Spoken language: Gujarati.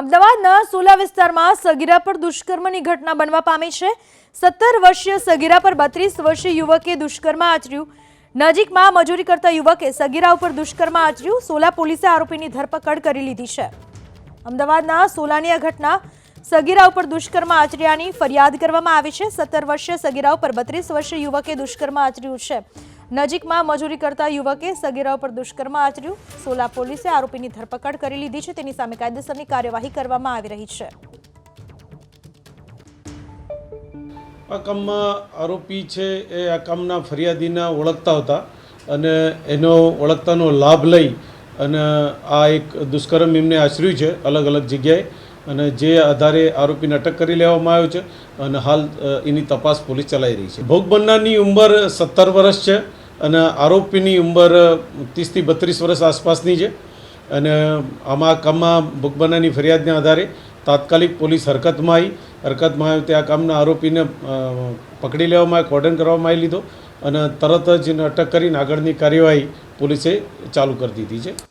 અમદાવાદના સોલા વિસ્તારમાં સગીરા પર દુષ્કર્મની ઘટના બનવા પામી છે. સત્તર વર્ષીય સગીરા પર બત્રીસ વર્ષીય યુવકે દુષ્કર્મ આચર્યું. નજીકમાં મજૂરી કરતા યુવકે સગીરા ઉપર દુષ્કર્મ આચર્યું. સોલા પોલીસે આરોપીની ધરપકડ કરી લીધી છે. અમદાવાદના સોલાની આ ઘટના સગીરા ઉપર દુષ્કર્મ આચર્યાની ફરિયાદ કરવામાં આવી છે. સત્તર વર્ષીય સગીરા ઉપર બત્રીસ વર્ષીય યુવકે દુષ્કર્મ આચર્યું છે. નજીકમાં મજૂરી કરતા યુવકે સગીરા ઉપર દુષ્કર્મ આચર્યું. સોલા પોલીસે આરોપીની ધરપકડ કરી લીધી છે. તેની સામે કાયદેસરની કાર્યવાહી કરવામાં આવી રહી છે. આ કામમાં આરોપી છે એ આ કામના ફરિયાદીના ઓળખતા હતા અને એનો ઓળખતાનો લાભ લઈ અને આ એક દુષ્કર્મ એમને આચર્યું છે અલગ અલગ જગ્યાએ. અને જે આધારે આરોપીને અટક કરી લેવામાં આવ્યો છે અને હાલ એની તપાસ પોલીસ ચલાવી રહી છે. ભોગ બનનારની ઉંમર સત્તર વર્ષ છે અને આરોપીની ઉંમર ત્રીસથી બત્રીસ વર્ષ આસપાસની છે. અને આમાં કામમાં ભોગ બનનારની ફરિયાદના આધારે તાત્કાલિક પોલીસ હરકતમાં આવી. હરકતમાં આવી તે આ કામના આરોપીને પકડી લેવામાં આવ્યો કોર્ડન કરવામાં આવી લીધો. અને તરત જ એને અટક કરીને આગળની કાર્યવાહી પોલીસે ચાલુ કરી દીધી છે.